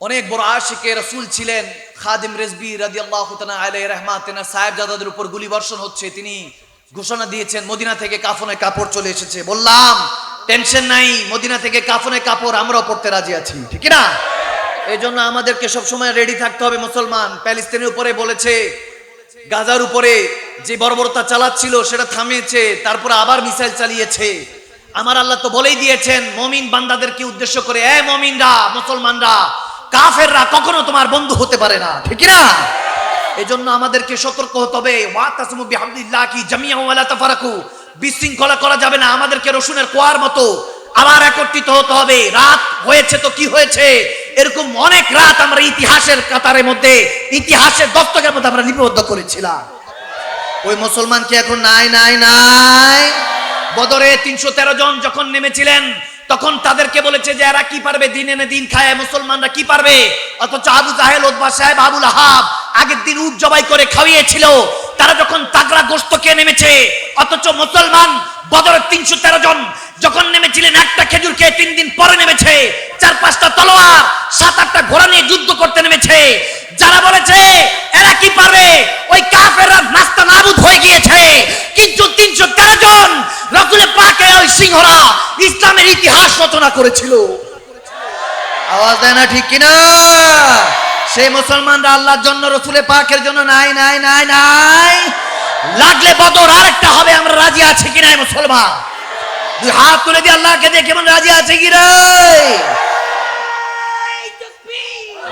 অনেক বড় আশিকে রসুল ছিলেন খাদিম রেজবি রাজি আল্লাহ আলাই রহমান তেনার সাহেব জাদাদের উপর গুলি বর্ষণ হচ্ছে। তিনি ঘোষণা দিয়েছেন, মদিনা থেকে কাফনে কাপড় চলে এসেছে। বললাম, টেনশন নাই, মদিনা থেকে কাফনে কাপড়, আমরাও পড়তে রাজি আছি। ঠিক না এই জন্য আমাদেরকে সবসময় রেডি থাকতে হবে মুসলমান। প্যালিস্তিনের উপরে বলেছে, গাজার উপরে যে বর্বরতা চালাচ্ছিল, সেটা থামিয়েছে, তারপরে আবার মিসাইল চালিয়েছে। আমার আল্লাহ তো বলেই দিয়েছেন, মমিন বান্দাদেরকে উদ্দেশ্য করে, এ মমিনরা, মুসলমানরা কাফেররা কখনো তোমার বন্ধু হতে পারে না। ঠিক না এই জন্য আমাদেরকে সতর্ক হতে হবে। ওয়াতাসমু বিহামদিল্লাহ কি জামিয়া ওয়ালা তাফারাকু। বিশৃঙ্খলা করা যাবে না। আমাদেরকে রসুনের কোয়ার মতো আবার একত্রিত হতে হবে। রাত হয়েছে তো কি হয়েছে? এরকম অনেক রাত আমরা ইতিহাসের কাতারের মধ্যে ইতিহাসের দস্তকের মধ্যে আমরা লিপিবদ্ধ করেছিলাম। ওই মুসলমান কি এখন নাই নাই নাই? বদরে তিনশো তেরো জন যখন নেমেছিলেন তখন তাদেরকে বলেছে যে এরা কি পারবে? দিন এনে দিন খায়, মুসলমানরা কি পারবে? অথচ আবু জাহেল ওদবা সাহেব, আবুল আহাব আগের দিন উট জবাই করে খাওয়িয়েছিল তারা যখন তাগড়া গোস্ত খেয়ে নেমেছে, অথচ মুসলমান বদরের তিনশো তেরো জন যখন নেমেছিলেন, একটা খেজুর খেয়ে তিন দিন পরে নেমেছে। চার পাঁচটা তলোয়ার, সাত আটটা ঘোড়া নিয়ে যুদ্ধ করতে নেমেছে। যারা বলেছে, এরা কি পারবে? ওই কাফেররা নাস্তা নাবুদ হয়ে গিয়েছে। কিন্তু তিনশো তেরো জন রসুল পাকে ওই সিংহরা ইসলামের ইতিহাস রচনা করেছিল। আওয়াজ দেয় না ঠিক কিনা? সেই মুসলমানরা আল্লাহর জন্য রসুলে পাকের জন্য, নাই নাই নাই নাই। লাগলে বদর আরেকটা হবে, আমরা রাজি আছি কিনা মুসলমান? দুই হাত তুলে দিয়ে আল্লাহকে দিয়ে কেমন রাজি আছে কি রে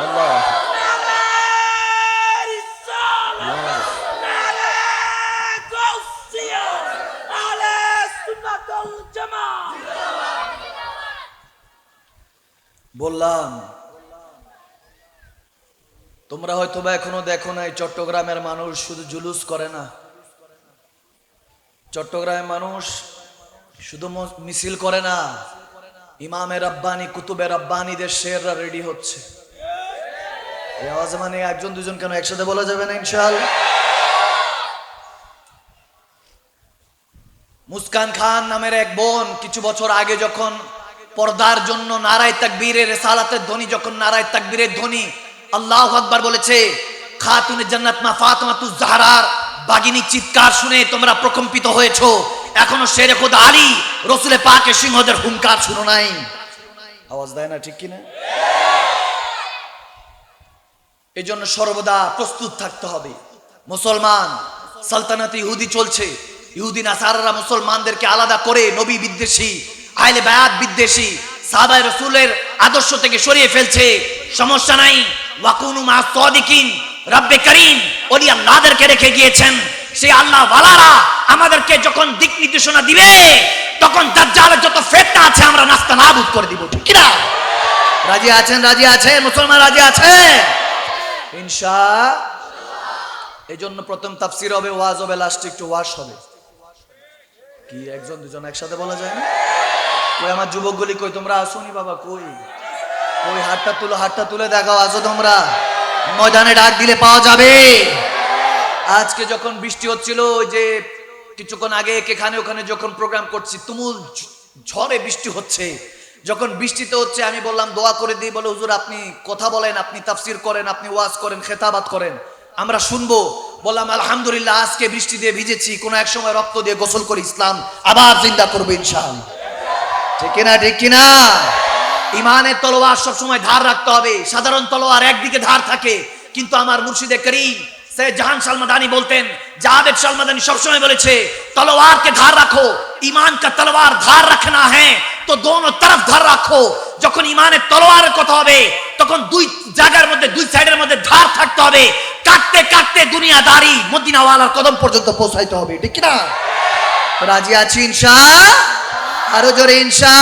আল্লাহ বললাম, তোমরা হয়তো বা এখনও দেখো নাই, চট্টগ্রামের মানুষ শুধু জুলুস করে না। চট্টগ্রামের মানুষ শুধু মিছিল করে না। ইমামের রব্বানি কুতুবের রব্বানিদের শেররা রেডি হচ্ছে। আওয়াজ মানে একজন দুজন কেন একসাথে বলা যাবে না ইনশাল মুস্কান খান নামের এক বোন কিছু বছর আগে যখন পর্দার জন্য নারায় তাকবীরের রেসালাতের ধ্বনি, যখন নারায় তাকবীরের ধ্বনি, আল্লাহ আকবার বলেছে, খাতুনে জান্নাত মা ফাতেমাতুজ জাহরার। বাগিনী চিৎকার শুনে তোমরা প্রকম্পিত হয়েছো। এখনও শেরে খোদ আলী, রসুলে পাকে সিংহদের হুঙ্কার শুনো নাই। আওয়াজ দেয় না ঠিক কিনা? এই জন্য সর্বদা প্রস্তুত থাকতে হবে। মুসলমান, সালতানাত ইহুদি চলছে। ইহুদি, নাসারারা মুসলমানদেরকে আলাদা করে নবী বিদ্বেষী আইলে বায়াত বিদ্বেষী সাহাবায়ে রসুলের আদর্শ থেকে সরিয়ে ফেলছে। সমস্যা নাই। ওয়াকুনু মা সাদিকিন। রব্বে করিম ওলি আল্লাহদেরকে রেখে গিয়েছেন। সেই আল্লাহ ওয়ালারা আমাদেরকে যখন দিক নির্দেশনা দিবে, তখন দাজ্জালের যত ফেতনা আছে আমরা নাস্তা নাবুদ করে দিব। ঠিক না রাজি আছেন রাজি আছেন? মুসলমান রাজি আছে? ইনশা এই জন্য প্রথম তাফসির হবে, ওয়াজ হবে লাস্টে একটু ওয়াশ হবে। কি, একজন, দুজন একসাথে বলা যায় না? কই আমার যুবকগুলি কই, তোমরা আসোনি বাবা, কই? কই, হাতটা তুলো, হাতটা তুলে দেখাও, আসো তোমরা। ময়দানে ডাক দিলে পাওয়া যাবে। আজকে যখন বৃষ্টি হচ্ছিল, ওই যে কিছুক্ষণ আগে এখানে ওখানে যখন প্রোগ্রাম করছি, তুমুল ঝড়ে বৃষ্টি হচ্ছে। যখন বৃষ্টিতে হচ্ছে, আমি বললাম, দোয়া করে দিই, বলে, হুজুর, আপনি কথা বলেন, আপনি তাফসির করেন, আপনি ওয়াজ করেন, খেতাবাত করেন। আমরা শুনব। বললাম, আলহামদুলিল্লাহ, আজকে বৃষ্টি দিয়ে ভিজেছি, কোনো এক সময় রক্ত দিয়ে গোসল করে ইসলাম, আবার জিন্দা করবে ইনশাআল্লাহ। ঠিক কিনা ঠিক কিনা? ইমানের তলোয়ার সবসময় ধার রাখতে হবে। সাধারণ তলোয়ার একদিকে ধার থাকে, কিন্তু আমার মুর্শিদে করিম জাহান সালমাদানি বলতেন জাভেদ সালমাদানি সবসময় বলেছে তলোয়ার কে ধার রাখো ইমান কা তলোয়ার ধার রাখনা है তো দোনো তরফ ধার রাখো। যখন ইমানের তলোয়ারের কথা হবে, তখন দুই জায়গার মধ্যে, দুই সাইডের মধ্যে ধার থাকতে হবে। কাটতে কাটতে দুনিয়াদারি মদিনাওয়ালার কদম পর্যন্ত পৌঁছাইতে হবে। ঠিক না রাজি আছি ইনশা? আরও জোরে ইনশা